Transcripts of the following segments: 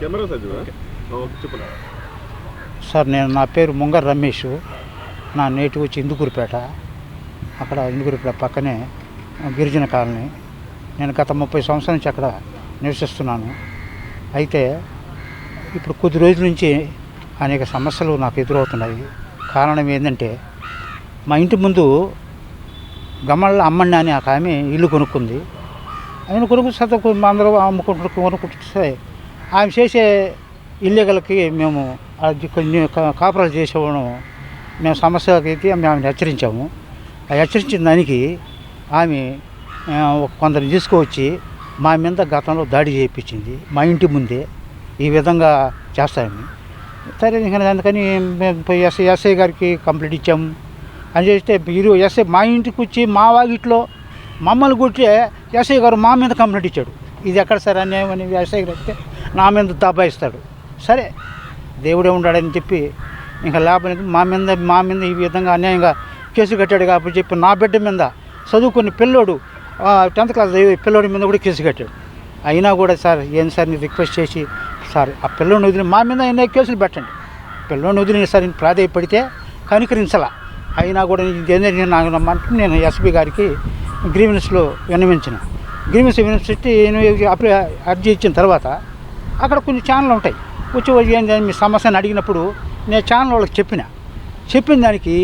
Camera చెప్పండి. Sir నేను నా పేరు ముంగర్ రమేష్. నా నేటివ్ వచ్చి ఇందుకూరుపేట. అక్కడ ఇందుకూరుపేట పక్కనే గిరిజన కాలనీ. నేను గత ముప్పై సంవత్సరాల నుంచి అక్కడ నివసిస్తున్నాను. అయితే ఇప్పుడు కొద్ది రోజుల నుంచి అనేక సమస్యలు నాకు ఎదురవుతున్నాయి. కారణం ఏంటంటే మా ఇంటి ముందు గమ్మళ్ళ అమ్మని అని ఒక ఆమె ఇల్లు కొనుక్కుంది. ఆయన కొనుక్కు చదువుకు అందరూ అమ్ముకుంటూ కొనుక్కుంటే ఆమె చేసే ఇల్లీగల్కి మేము అది కొన్ని కా- కాపురాలు చేసేవాడు మేము సమస్యకి అయితే మేము ఆమెను హెచ్చరించాము. ఆ హెచ్చరించిన దానికి ఆమె కొందరిని తీసుకువచ్చి మా మీద గతంలో దాడి చేయించింది. మా ఇంటి ముందే ఈ విధంగా చేస్తామని సరే ఇంకా అందుకని మేము పోయి ఎస్ఐ ఎస్ఐ గారికి కంప్లైంట్ ఇచ్చాము అని చేస్తే మీరు ఎస్ఐ మా ఇంటికి వచ్చి మా వాగిట్లో మమ్మల్ని కొట్టే ఎస్ఐ గారు మా మీద కంప్లైంట్ ఇచ్చాడు. ఇది ఎక్కడ సార్ అన్యాయం అని ఎస్ఐ గారు అయితే నా మీద దబాయిస్తాడు సరే దేవుడే ఉన్నాడని చెప్పి ఇంకా లేకపోతే మా మీద మా మీద ఈ విధంగా అన్యాయంగా కేసు కట్టాడు కాబట్టి చెప్పి నా బిడ్డ మీద చదువుకుని పిల్లోడు టెన్త్ క్లాస్ పిల్లోడి మీద కూడా కేసు కట్టాడు. అయినా కూడా సార్ ఏం సార్ నేను రిక్వెస్ట్ చేసి సార్ ఆ పిల్లోని వదిలి మా మీద అయినా కేసులు పెట్టండి. పిల్లోని వదిలిన సార్ నేను ప్రాధాయపడితే కనికరించాల. అయినా కూడా నేను నాకు నమ్మంటే నేను ఎస్పీ గారికి గ్రీవెన్స్లో విన్నవించిన. గ్రీవెన్స్ విన్నవించి నేను అప్లై అర్జీ ఇచ్చిన తర్వాత అక్కడ కొన్ని ఛానల్ ఉంటాయి. వచ్చి వచ్చి ఏంటి మీ సమస్యను అడిగినప్పుడు నేను ఛానల్ వాళ్ళకి చెప్పిన. చెప్పిన దానికి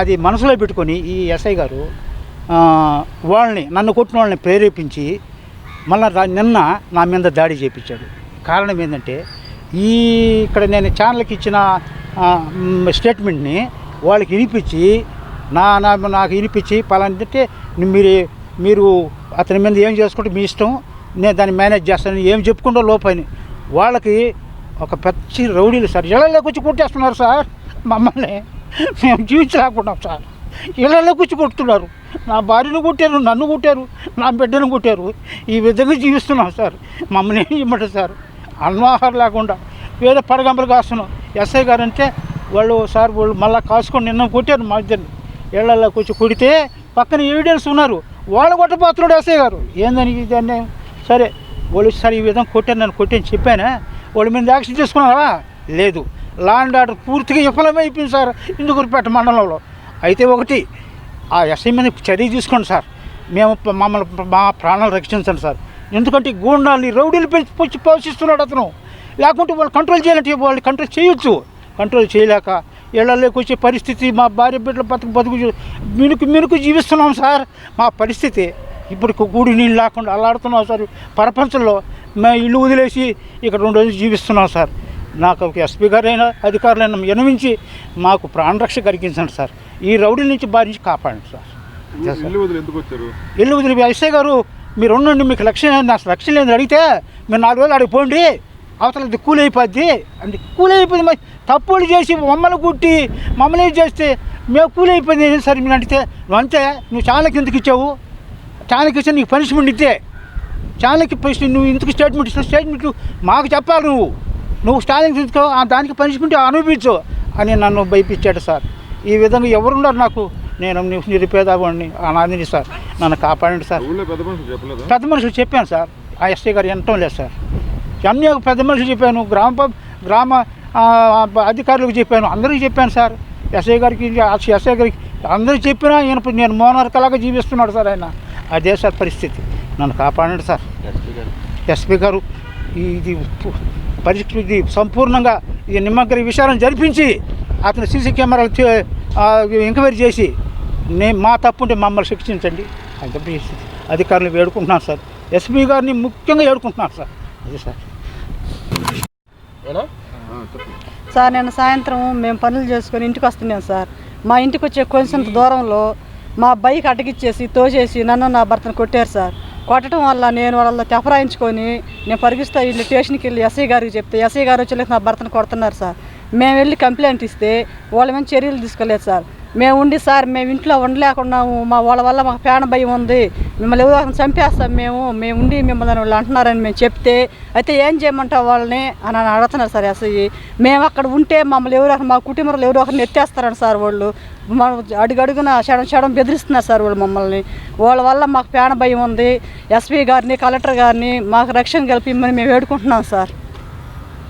అది మనసులో పెట్టుకొని ఈ ఎస్ఐ గారు వాళ్ళని నన్ను కొట్టిన వాళ్ళని ప్రేరేపించి మళ్ళీ నిన్న నా మీద దాడి చేయించాడు కారణం ఏంటంటే ఈ ఇక్కడ నేను ఛానల్కి ఇచ్చిన స్టేట్మెంట్ని వాళ్ళకి వినిపించి నా నా నాకు వినిపించి పలాంటి మీరు మీరు అతని మీద ఏం చేసుకుంటే మీ ఇష్టం నేను దాన్ని మేనేజ్ చేస్తాను ఏం చెప్పుకుంటూ లోపని. వాళ్ళకి ఒక పెద్ద రౌడీలు సార్ ఇళ్ళలో కూర్చి కొట్టేస్తున్నారు సార్ మమ్మల్ని. మేము జీవించలేకున్నాం సార్. ఇళ్ళలో కూర్చి కొడుతున్నారు. నా భార్యను కొట్టారు నన్ను కొట్టారు నా బిడ్డను కొట్టారు. ఈ విధంగా జీవిస్తున్నాం సార్. మమ్మల్ని ఏం చేయమంటారు సార్? అన్వాహారం లేకుండా వేరే పడగంపలు కాస్తున్నాం. ఎస్ఐ గారు అంటే వాళ్ళు సార్ వాళ్ళు మళ్ళీ కాసుకొని నిన్న కొట్టారు మా ఇద్దరిని. ఇళ్ళలోకి వచ్చి కొడితే పక్కన ఎవిడెన్స్ ఉన్నారు. వాళ్ళు కొట్టబోతున్నాడు ఎస్ఐ గారు. ఏందని దాన్ని సరే వాళ్ళు సార్ ఈ విధంగా కొట్టాను నన్ను కొట్టాను చెప్పానా? వాళ్ళ మీద యాక్షన్ తీసుకున్నారా లేదు. లా అండ్ ఆర్డర్ పూర్తిగా విఫలమైపోయింది సార్ ఇందుకురిపేట మండలంలో. అయితే ఒకటి ఆ ఎస్ఐ మీద చర్య తీసుకోండి సార్. మేము మమ్మల్ని మా ప్రాణాలు రక్షించండి సార్. ఎందుకంటే గూండాలని గూండాల్ని రౌడీలు పెంచి పొచ్చి పోషిస్తున్నాడు అతను. లేకుంటే వాళ్ళు కంట్రోల్ చేయాలంటే వాళ్ళు కంట్రోల్ చేయొచ్చు. కంట్రోల్ చేయలేక ఇళ్ళలోకి వచ్చే పరిస్థితి మా భార్య బిడ్డల బతుకు బతుకు మినుకు మినుకు జీవిస్తున్నాం సార్. మా పరిస్థితి ఇప్పుడు కూడి నీళ్ళు లేకుండా అల్లాడుతున్నాం సార్. ప్రపంచంలో మేము ఇల్లు వదిలేసి ఇక్కడ రెండు రోజులు జీవిస్తున్నాం సార్. నాకు ఒక ఎస్పీ గారైనా అధికారులైనా వినమించి మాకు ప్రాణరక్ష కలిగించండి సార్. ఈ రౌడీల నుంచి బారి నుంచి కాపాడండి సార్. ఇల్లు వదిలి ఎస్ఐ గారు మీరు ఉండండి మీకు లక్ష్యం? నాకు లక్ష్యం లేదు అడిగితే మీరు నాలుగు వేలు అడిగిపోండి అవతల ఇది కూలి అయిపోద్ది. అంటే కూలి అయిపోయింది మరి. తప్పులు చేసి మమ్మల్ని కుట్టి మమ్మల్ని చేస్తే మేము కూలి అయిపోయింది ఏంటి సార్? మీరు అంటే నువ్వు అంతే నువ్వు ఛానల్కి ఎందుకు ఇచ్చావు? ఇచ్చా నీకు పనిష్మెంట్ ఇద్దే ఛానల్కి పనిష్మెంట్ నువ్వు ఇందుకు స్టేట్మెంట్ ఇస్తావు స్టేట్మెంట్ మాకు చెప్పాలి నువ్వు. నువ్వు స్టాలింగ్ తీసుకో ఆ దానికి పనిష్మెంట్ అనుభవించు అని నన్ను భయపించాడు సార్. ఈ విధంగా ఎవరున్నారు నాకు? నేను నిరుపేదవాడిని అనాథిని సార్. నన్ను కాపాడండి సార్. పెద్ద మనుషులు చెప్పాను సార్. ఆ ఎస్ఐ గారు వినటం లేదు సార్. అన్ని పెద్ద మనుషులు చెప్పాను గ్రామ గ్రామ అధికారులకు చెప్పాను అందరికీ చెప్పాను సార్. ఎస్ఐ గారికి ఎస్ఐ గారికి అందరికీ చెప్పినా ఈయన నేను మోనార్కలాగా జీవిస్తున్నాడు సార్ ఆయన. అదే సార్ పరిస్థితి. నన్ను కాపాడండి సార్. ఎస్పీ గారు. ఇది పరిస్థితి ఇది సంపూర్ణంగా ఈ నిమ్మగ్ర విచారణ జరిపించి అతను సీసీ కెమెరాలు ఎంక్వైరీ చేసి నేను మా తప్పు ఉంటే మమ్మల్ని శిక్షించండి అని చెప్పి అధికారులు వేడుకుంటున్నాను సార్. ఎస్పీ గారిని ముఖ్యంగా వేడుకుంటున్నాను సార్. అదే సార్. సార్ నేను సాయంత్రం మేము పనులు చేసుకొని ఇంటికి వస్తున్నాం సార్. మా ఇంటికి వచ్చే కొంచెం దూరంలో మా బైక్ అటగిచ్చేసి తోసేసి నన్ను నా భర్తను కొట్టారు సార్. కొట్టడం వల్ల నేను వాళ్ళ తెపరాయించుకొని నేను పరిగిస్తా వెళ్ళి స్టేషన్కి వెళ్ళి ఎస్ఐ గారికి చెప్తే ఎస్ఐ గారు వచ్చి నా భర్తను కొడుతున్నారు సార్. మేము వెళ్ళి కంప్లైంట్ ఇస్తే వాళ్ళ మీద చర్యలు తీసుకోలేదు సార్. మేము ఉండి సార్ మేము ఇంట్లో ఉండలేకున్నాము. మా వాళ్ళ వల్ల మాకు ప్రాణ భయం ఉంది. మిమ్మల్ని ఎవరో ఒకరిని చంపేస్తాం మేము. మేము ఉండి మిమ్మల్ని వాళ్ళు అంటున్నారని మేము చెప్తే అయితే ఏం చేయమంటావు వాళ్ళని అని అని అడుగుతున్నారు సార్ ఎస్ఐ మేము అక్కడ ఉంటే మమ్మల్ని ఎవరో మా కుటుంబంలో ఎవరో ఒకరిని ఎత్తేస్తారని సార్ వాళ్ళు. మనం అడుగడుగున షడం షడం బెదిరిస్తున్నారు సార్ వాళ్ళు మమ్మల్ని. వాళ్ళ వల్ల మాకు ప్రాణ భయం ఉంది. ఎస్పీ గారిని కలెక్టర్ గారిని మాకు రక్షణ కల్పిమ్మని మేము వేడుకుంటున్నాం సార్.